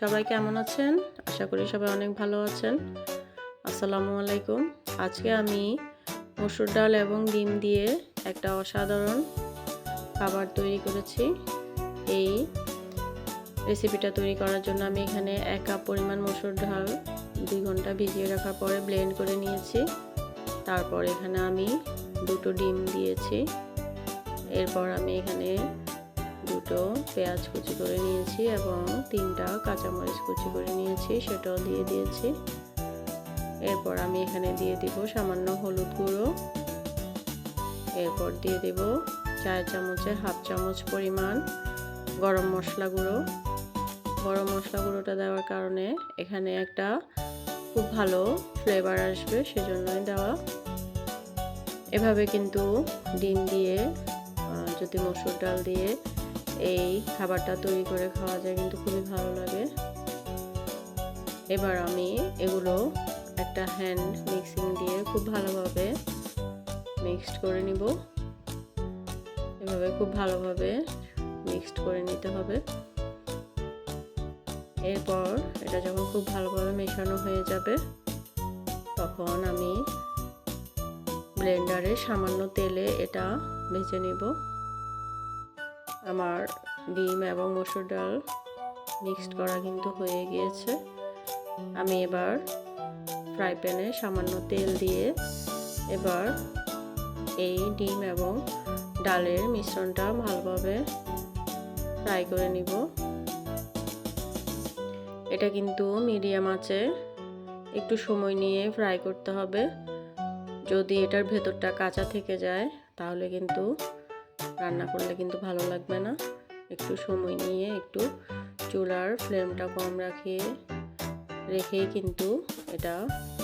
সবাই কেমন আছেন? আশা করি সবাই অনেক ভালো আছেন। আসসালামু আলাইকুম। আজকে আমি মসুর ডাল এবং ডিম দিয়ে একটা অসাধারণ খাবার তৈরি করেছি। এই রেসিপিটা তৈরি করার জন্য আমি এখানে এক কাপ পরিমাণ মসুর ডাল, দুই ঘণ্টা ভিজিয়ে রাখার পরে ব্লেন্ড করে নিয়েছি। তারপর এখানে আমি দুটো ডিম দিয়েছি। এরপর আমি এখানে দুটো পেঁয়াজ কুচি করে নিয়েছি এবং তিনটা কাঁচামরিচ কুচি করে নিয়েছি, সেটাও দিয়ে দিয়েছি। এরপর আমি এখানে দিয়ে দিব সামান্য হলুদ গুঁড়ো। এরপর দিয়ে দেব চার চামচের হাফ চামচ পরিমাণ গরম মশলা গুঁড়ো। গরম মশলা গুঁড়োটা দেওয়ার কারণে এখানে একটা খুব ভালো ফ্লেভার আসবে সেজন্যই দেওয়া। এভাবে কিন্তু ডিম দিয়ে যদি মসুর ডাল দিয়ে এই খাবারটা তৈরি করে খাওয়া যায়, কিন্তু খুবই ভালো লাগে। এবার আমি এগুলো একটা হ্যান্ড মিক্সিং দিয়ে খুব ভালোভাবে মিক্সড করে নিব। এভাবে খুব ভালোভাবে মিক্সড করে নিতে হবে। এরপর এটা যখন খুব ভালোভাবে মেশানো হয়ে যাবে, তখন আমি ব্লেন্ডারে সামান্য তেলে এটা ভেজে নিব। আমার ডিম এবং মসুর ডাল মিক্সড করা কিন্তু হয়ে গিয়েছে। আমি এবার ফ্রাই প্যানে সামান্য তেল দিয়ে এবার এই ডিম এবং ডালের মিশ্রণটা ভালোভাবে ফ্রাই করে নিব। এটা কিন্তু মিডিয়াম আছে একটু সময় নিয়ে ফ্রাই করতে হবে। যদি এটার ভেতরটা কাঁচা থেকে যায়, তাহলে কিন্তু রান্না করলে কিন্তু ভালো লাগবে না। একটু সময় নিয়ে একটু চুলার ফ্লেমটা কম রাখিয়ে রেখেই কিন্তু এটা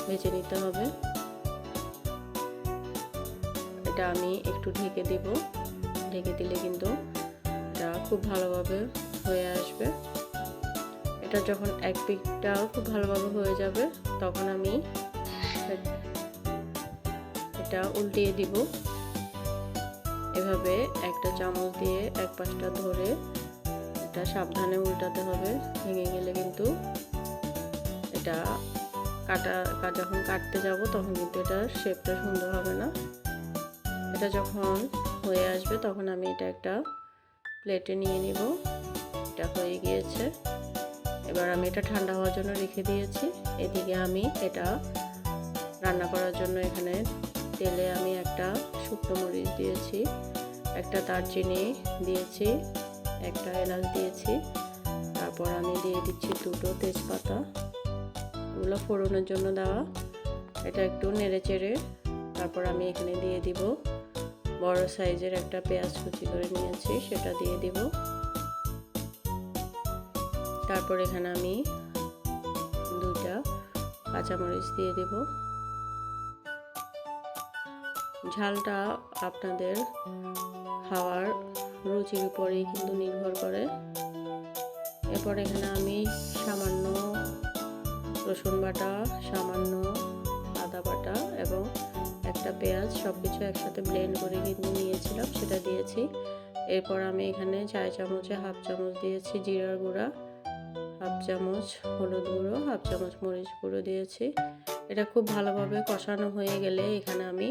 ভেজে নিতে হবে। এটা আমি একটু ঢেকে দিব। ঢেকে দিলে কিন্তু এটা খুব ভালোভাবে হয়ে আসবে। এটা যখন এক পিকটাও খুব ভালোভাবে হয়ে যাবে, তখন আমি এটা উল্টিয়ে দিব। এভাবে একটা চামচ দিয়ে এক পাশটা ধরে এটা সাবধানে উল্টাতে হবে। ভেঙে গেলে কিন্তু এটা কাটা যখন কাটতে যাব তখন কিন্তু এটার শেপটা সুন্দর হবে না। এটা যখন হয়ে আসবে তখন আমি এটা একটা প্লেটে নিয়ে নিব। এটা হয়ে গিয়েছে। এবার আমি এটা ঠান্ডা হওয়ার জন্য রেখে দিয়েছি। এদিকে আমি এটা রান্না করার জন্য এখানে তেলে আমি একটা শুকনো মরিচ দিয়েছি, একটা দারচিনি দিয়েছি, একটা এলাচ দিয়েছি। তারপর আমি দিয়ে দিচ্ছি দুটো তেজপাতা। ওগুলো ফোড়নের জন্য দেওয়া। এটা একটু নেড়ে চেড়ে তারপর আমি এখানে দিয়ে দিব। বড় সাইজের একটা পেঁয়াজ কুচি করে নিয়েছি, সেটা দিয়ে দিব। তারপর এখানে আমি দুইটা কাঁচামরিচ দিয়ে দেবো। ঝালটা আপনাদের খাওয়ার রুচির উপরেই কিন্তু নির্ভর করে। এরপর এখানে আমি সামান্য রসুন বাটা, সামান্য আদা বাটা এবং একটা পেঁয়াজ সব কিছু একসাথে ব্লেন্ড করে কিন্তু নিয়েছিলাম, সেটা দিয়েছি। এরপর আমি এখানে চায় চামচে হাফ চামচ দিয়েছি জিরার গুঁড়া, হাফ চামচ হলুদ গুঁড়ো, হাফ চামচ মরিচ গুঁড়ো দিয়েছি। এটা খুব ভালোভাবে কষানো হয়ে গেলে এখানে আমি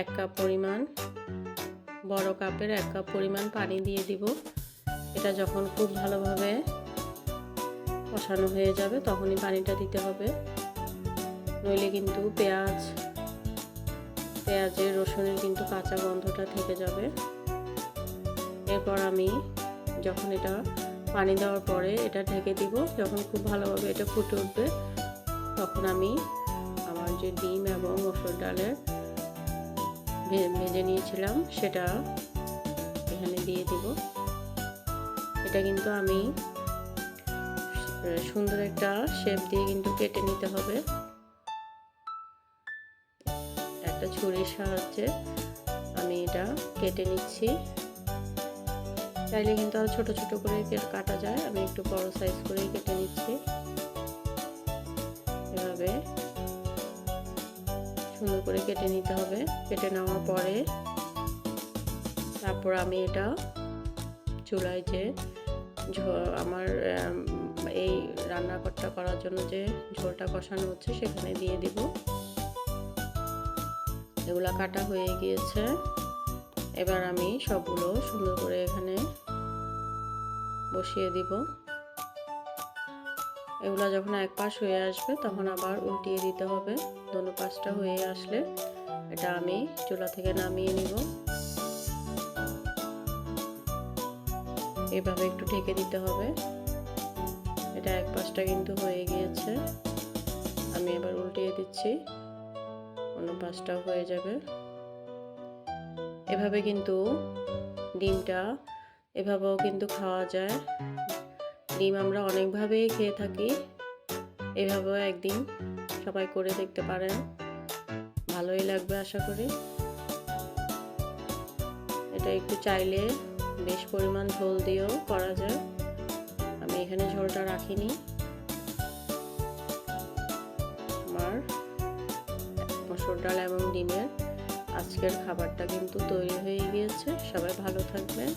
এক কাপ পরিমাণ, বড় কাপের এক কাপ পরিমাণ পানি দিয়ে দিব। এটা যখন খুব ভালোভাবে কষানো হয়ে যাবে তখনই পানিটা দিতে হবে। নইলে কিন্তু পেঁয়াজ, পেঁয়াজের রসুনের কিন্তু কাঁচা গন্ধটা থেকে যাবে। এরপর আমি যখন এটা পানি দেওয়ার পরে এটা ঢেকে দিব, যখন খুব ভালোভাবে এটা ফুটে উঠবে, তখন আমি আমার যে ডিম এবং মসুর ডালের ভেজে নিয়েছিলাম, সেটা এখানে দিয়ে দিব। এটা কিন্তু আমি সুন্দর একটা শেপ দিয়ে কিন্তু কেটে নিতে হবে। একটা ছুরির সাহায্যে আমি এটা কেটে নিচ্ছি। চাইলে কিন্তু আর ছোট ছোট করে কাটা যায়, আমি একটু বড় সাইজ করেই কেটে নিচ্ছি। এভাবে। সুন্দর করে কেটে নিতে হবে। কেটে নেওয়ার পরে তারপর আমি এটা চুলায় যে আমার আম, এই রান্নাটা করার জন্য যে ঝোলটা কষানো হচ্ছে সেখানে দিয়ে দিব। এগুলা কাটা হয়ে গিয়েছে। এবার আমি সবগুলো সুন্দর করে এখানে বসিয়ে দিব। এগুলা যখন এক পাশ হয়ে আসবে, তখন আবার উল্টিয়ে দিতে হবে। দোনো পাশটা হয়ে আসলে এটা আমি চুলা থেকে নামিয়ে নিব। এভাবে একটু ঢেকে দিতে হবে। এটা এক পাশটা কিন্তু হয়ে গিয়েছে। আমি এবার উল্টিয়ে দিচ্ছি। অন্য পাশটাও হয়ে যাবে। এভাবে কিন্তু ডিমটা এভাবেও কিন্তু খাওয়া যায়। ডিম আমরা অনেকভাবেই খেয়ে থাকি। এভাবেও একদিন সবাই করে দেখতে পারেন। ভালোই লাগবে আশা করি। এটা একটু চাইলে বেশ পরিমাণ ঝোল দিয়েও করা যায়। আমি এখানে ঝোলটা রাখিনি। আমার মসুর ডাল এবং ডিমের আজকের খাবারটা কিন্তু তৈরি হয়ে গিয়েছে। সবাই ভালো থাকবেন।